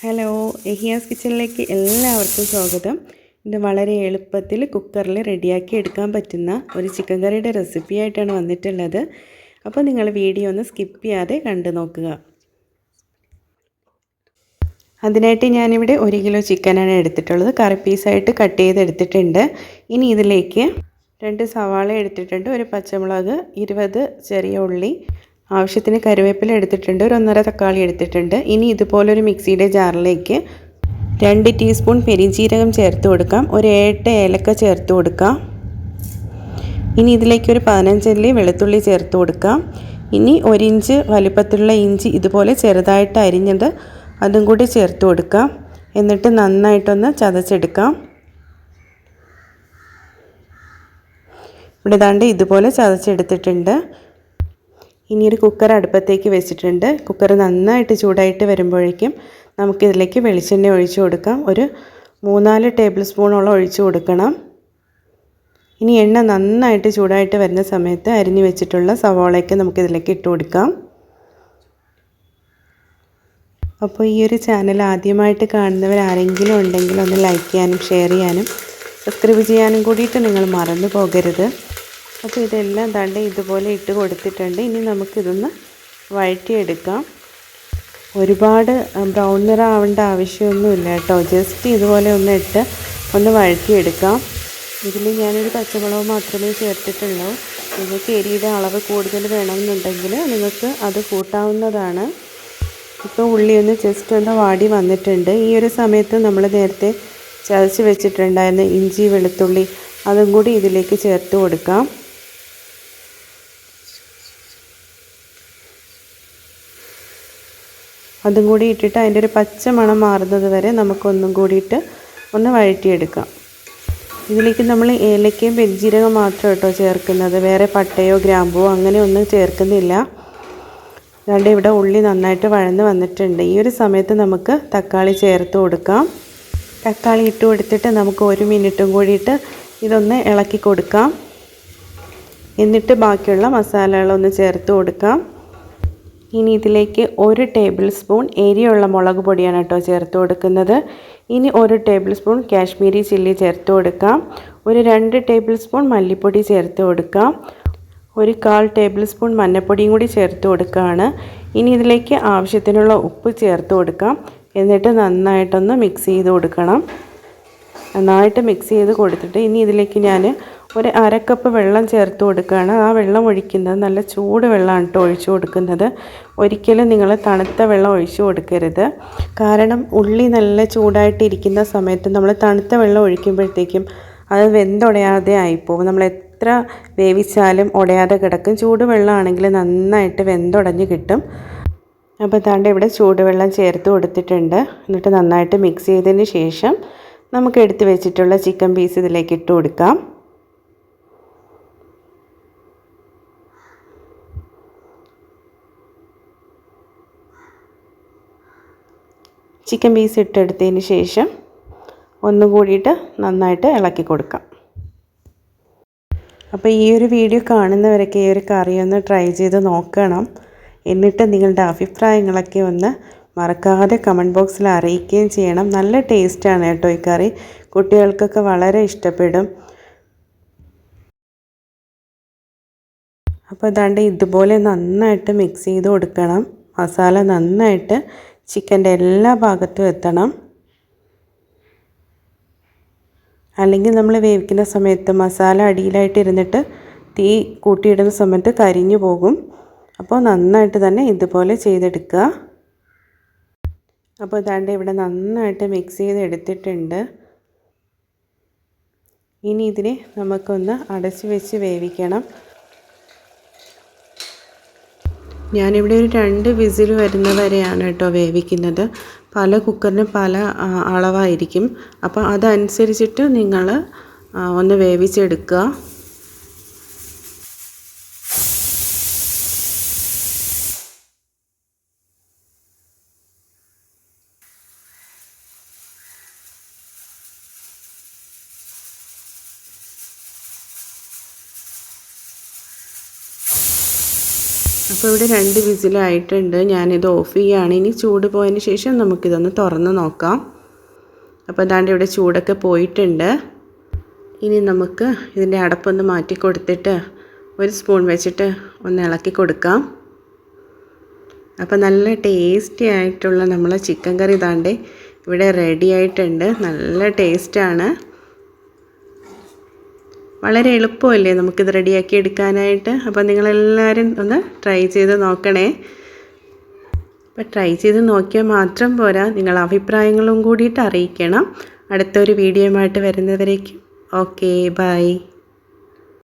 Hello Ehiyas കിച്ചണിലേക്ക് എല്ലാവർക്കും സ്വാഗതം. ഇത് വളരെ എളുപ്പത്തിൽ കുക്കറിൽ റെഡിയാക്കി എടുക്കാൻ പറ്റുന്ന ഒരു ചിക്കൻ കറിയുടെ റെസിപ്പി ആയിട്ടാണ് വന്നിട്ടുള്ളത്. അപ്പോൾ നിങ്ങൾ വീഡിയോ ഒന്ന് സ്കിപ്പ് ചെയ്യാതെ കണ്ടു നോക്കുക. അതിനായിട്ട് ഞാനിവിടെ ഒരു കിലോ ചിക്കനാണ് എടുത്തിട്ടുള്ളത്. കറി പീസായിട്ട് കട്ട് ചെയ്തെടുത്തിട്ടുണ്ട്. ഇനി ഇതിലേക്ക് രണ്ട് സവാള എടുത്തിട്ടുണ്ട്. ഒരു പച്ചമുളക് ഇരുപത് ചെറിയ ഉള്ളി ആവശ്യത്തിന് കരിവേപ്പില എടുത്തിട്ടുണ്ട് ഒരു ഒന്നര തക്കാളി എടുത്തിട്ടുണ്ട്. ഇനി ഇതുപോലൊരു മിക്സിയുടെ ജാറിലേക്ക് രണ്ട് ടീസ്പൂൺ പെരിഞ്ജീരകം ചേർത്ത് കൊടുക്കാം. ഒരു ഏട്ട് ഏലക്ക ചേർത്ത് കൊടുക്കാം. ഇനി ഇതിലേക്ക് ഒരു പതിനഞ്ചല്ലി വെളുത്തുള്ളി ചേർത്ത് കൊടുക്കാം. ഇനി ഒരിഞ്ച് വലിപ്പത്തിലുള്ള ഇഞ്ചി ഇതുപോലെ ചെറുതായിട്ട് അരിഞ്ഞത് അതും കൂടി ചേർത്ത് കൊടുക്കാം. എന്നിട്ട് നന്നായിട്ടൊന്ന് ചതച്ചെടുക്കാം. ഇവിടെ ദാണ്ട് ഇതുപോലെ ചതച്ചെടുത്തിട്ടുണ്ട്. ഇനി ഒരു കുക്കർ അടുപ്പത്തേക്ക് വെച്ചിട്ടുണ്ട്. കുക്കർ നന്നായിട്ട് ചൂടായിട്ട് വരുമ്പോഴേക്കും നമുക്കിതിലേക്ക് വെളിച്ചെണ്ണ ഒഴിച്ചു കൊടുക്കാം. ഒരു മൂന്നാൽ ടേബിൾ സ്പൂണോളം ഒഴിച്ചു കൊടുക്കണം. ഇനി എണ്ണ നന്നായിട്ട് ചൂടായിട്ട് വരുന്ന സമയത്ത് അരിഞ്ഞു വെച്ചിട്ടുള്ള സവാളയ്ക്ക് നമുക്കിതിലേക്ക് ഇട്ട് കൊടുക്കാം. അപ്പോൾ ഈ ഒരു ചാനൽ ആദ്യമായിട്ട് കാണുന്നവർ ആരെങ്കിലും ഉണ്ടെങ്കിൽ ഒന്ന് ലൈക്ക് ചെയ്യാനും ഷെയർ ചെയ്യാനും സബ്സ്ക്രൈബ് ചെയ്യാനും കൂടിയിട്ട് നിങ്ങൾ മറന്നു പോകരുത്. അപ്പോൾ ഇതെല്ലാം തണ്ട് ഇതുപോലെ ഇട്ട് കൊടുത്തിട്ടുണ്ട്. ഇനി നമുക്കിതൊന്ന് വഴറ്റിയെടുക്കാം. ഒരുപാട് ബ്രൗൺ നിറ ആവേണ്ട ആവശ്യമൊന്നുമില്ല കേട്ടോ. ജസ്റ്റ് ഇതുപോലെ ഒന്ന് ഇട്ട് ഒന്ന് വഴറ്റിയെടുക്കാം. ഇതിൽ ഞാനൊരു പച്ചമുളക് മാത്രമേ ചേർത്തിട്ടുള്ളൂ. നിങ്ങൾക്ക് എരിയുടെ അളവ് കൂടുതൽ വേണമെന്നുണ്ടെങ്കിൽ നിങ്ങൾക്ക് അത് കൂട്ടാവുന്നതാണ്. ഇപ്പോൾ ഉള്ളി ഒന്ന് ജസ്റ്റ് ഒന്ന് വാടി വന്നിട്ടുണ്ട്. ഈ ഒരു സമയത്ത് നമ്മൾ നേരത്തെ ചതച്ച് വെച്ചിട്ടുണ്ടായിരുന്ന ഇഞ്ചി വെളുത്തുള്ളി അതും കൂടി ഇതിലേക്ക് ചേർത്ത് കൊടുക്കാം. അതും കൂടി ഇട്ടിട്ട് അതിന്റെ ഒരു പച്ച മണം മാറുന്നത് വരെ നമുക്കൊന്നും കൂടിയിട്ട് ഒന്ന് വഴറ്റിയെടുക്കാം. ഇതിലേക്ക് നമ്മൾ ഏലക്കയും പെരിഞ്ജീരകം മാത്രം കേട്ടോ ചേർക്കുന്നത്. വേറെ പട്ടയോ ഗ്രാമ്പോ അങ്ങനെ ഒന്നും ചേർക്കുന്നില്ല. അതുകൊണ്ട് ഇവിടെ ഉള്ളി നന്നായിട്ട് വഴന്ന് വന്നിട്ടുണ്ട്. ഈ ഒരു സമയത്ത് നമുക്ക് തക്കാളി ചേർത്ത് കൊടുക്കാം. തക്കാളി ഇട്ട് കൊടുത്തിട്ട് നമുക്ക് ഒരു മിനിറ്റും കൂടിയിട്ട് ഇതൊന്ന് ഇളക്കി കൊടുക്കാം. എന്നിട്ട് ബാക്കിയുള്ള മസാലകളൊന്ന് ചേർത്ത് കൊടുക്കാം. ഇനി ഇതിലേക്ക് ഒരു ടേബിൾ സ്പൂൺ എരിയുള്ള മുളക് പൊടിയാണ് കേട്ടോ ചേർത്ത് കൊടുക്കുന്നത്. ഇനി ഒരു ടേബിൾ സ്പൂൺ കാശ്മീരി ചില്ലി ചേർത്ത് കൊടുക്കാം. ഒരു രണ്ട് ടേബിൾ സ്പൂൺ മല്ലിപ്പൊടി ചേർത്ത് കൊടുക്കാം. ഒരു കാൽ ടേബിൾ സ്പൂൺ മഞ്ഞൾപ്പൊടിയും കൂടി ചേർത്ത് കൊടുക്കുകയാണ്. ഇനി ഇതിലേക്ക് ആവശ്യത്തിനുള്ള ഉപ്പ് ചേർത്ത് കൊടുക്കാം. എന്നിട്ട് നന്നായിട്ടൊന്ന് മിക്സ് ചെയ്ത് കൊടുക്കണം. നന്നായിട്ട് മിക്സ് ചെയ്ത് കൊടുത്തിട്ട് ഇനി ഇതിലേക്ക് ഞാൻ ഒരു അരക്കപ്പ് വെള്ളം ചേർത്ത് കൊടുക്കുകയാണ്. ആ വെള്ളം ഒഴിക്കുന്നത് നല്ല ചൂട് വെള്ളമാണ് കേട്ടോ ഒഴിച്ചു കൊടുക്കുന്നത്. ഒരിക്കലും നിങ്ങൾ തണുത്ത വെള്ളം ഒഴിച്ചു കൊടുക്കരുത്. കാരണം ഉള്ളി നല്ല ചൂടായിട്ടിരിക്കുന്ന സമയത്ത് നമ്മൾ തണുത്ത വെള്ളം ഒഴിക്കുമ്പോഴത്തേക്കും അത് വെന്തുടയാതെ ആയിപ്പോവും. നമ്മൾ എത്ര വേവിച്ചാലും ഉടയാതെ കിടക്കും. ചൂടുവെള്ളമാണെങ്കിൽ നന്നായിട്ട് വെന്തുടഞ്ഞ് കിട്ടും. അപ്പോൾ താണ്ട് ഇവിടെ ചൂടുവെള്ളം ചേർത്ത് കൊടുത്തിട്ടുണ്ട്. എന്നിട്ട് നന്നായിട്ട് മിക്സ് ചെയ്തതിന് ശേഷം നമുക്ക് എടുത്ത് വെച്ചിട്ടുള്ള ചിക്കൻ പീസ് ഇതിലേക്ക് ഇട്ട് കൊടുക്കാം. ചിക്കൻ പീസ് ഇട്ടെടുത്തതിന് ശേഷം ഒന്നും കൂടിയിട്ട് നന്നായിട്ട് ഇളക്കി കൊടുക്കാം. അപ്പോൾ ഈ ഒരു വീഡിയോ കാണുന്നവരൊക്കെ ഈ ഒരു കറി ഒന്ന് ട്രൈ ചെയ്ത് നോക്കണം. എന്നിട്ട് നിങ്ങളുടെ അഭിപ്രായങ്ങളൊക്കെ ഒന്ന് മറക്കാതെ കമന്റ് ബോക്സിൽ അറിയിക്കുകയും ചെയ്യണം. നല്ല ടേസ്റ്റാണ് കേട്ടോ ഈ കറി. കുട്ടികൾക്കൊക്കെ വളരെ ഇഷ്ടപ്പെടും. അപ്പോൾ അതാണ്ട് ഇതുപോലെ നന്നായിട്ട് മിക്സ് ചെയ്ത് കൊടുക്കണം. മസാല നന്നായിട്ട് ചിക്കന്റെ എല്ലാ ഭാഗത്തും എത്തണം. അല്ലെങ്കിൽ നമ്മൾ വേവിക്കുന്ന സമയത്ത് മസാല അടിയിലായിട്ട് ഇരുന്നിട്ട് തീ കൂട്ടിയിടുന്ന സമയത്ത് കരിഞ്ഞു പോകും. അപ്പോൾ നന്നായിട്ട് തന്നെ ഇതുപോലെ ചെയ്തെടുക്കുക. അപ്പോൾ ഇതാണ്ട് ഇവിടെ നന്നായിട്ട് മിക്സ് ചെയ്ത് എടുത്തിട്ടുണ്ട് ഇനി ഇതിനെ നമുക്കൊന്ന് അടച്ച് വെച്ച് വേവിക്കണം. ഞാനിവിടെ ഒരു രണ്ട് വിസിൽ വരുന്ന വരെയാണ് കേട്ടോ വേവിക്കുന്നത്. പല കുക്കറിന് പല അളവായിരിക്കും. അപ്പോൾ അതനുസരിച്ചിട്ട് നിങ്ങൾ ഒന്ന് വേവിച്ചെടുക്കുക. അപ്പോൾ ഇവിടെ രണ്ട് വിസിലായിട്ടുണ്ട്. ഞാനിത് ഓഫ് ചെയ്യുകയാണ് ഇനി ചൂട് പോയതിന് ശേഷം നമുക്കിതൊന്ന് തുറന്ന് നോക്കാം. അപ്പോൾ അതാണ്ട് ഇവിടെ ചൂടൊക്കെ പോയിട്ടുണ്ട്. ഇനി നമുക്ക് ഇതിന്റെ അടപ്പൊന്ന് മാറ്റി കൊടുത്തിട്ട് ഒരു സ്പൂൺ വെച്ചിട്ട് ഒന്ന് ഇളക്കി കൊടുക്കാം. അപ്പോൾ നല്ല ടേസ്റ്റി ആയിട്ടുള്ള നമ്മളെ ചിക്കൻ കറി താണ്ടേ ഇവിടെ റെഡി ആയിട്ടുണ്ട്. നല്ല ടേസ്റ്റാണ്. വളരെ എളുപ്പമല്ലേ നമുക്കിത് റെഡിയാക്കി എടുക്കാനായിട്ട്? അപ്പോൾ നിങ്ങളെല്ലാവരും ഒന്ന് ട്രൈ ചെയ്ത് നോക്കണേ. അപ്പോൾ ട്രൈ ചെയ്ത് നോക്കിയാൽ മാത്രം പോരാ. നിങ്ങൾ അഭിപ്രായങ്ങളും കൂടിയിട്ട് അറിയിക്കണം. അടുത്തൊരു വീഡിയോയുമായിട്ട് വരുന്നവരേക്കും. Okay bye.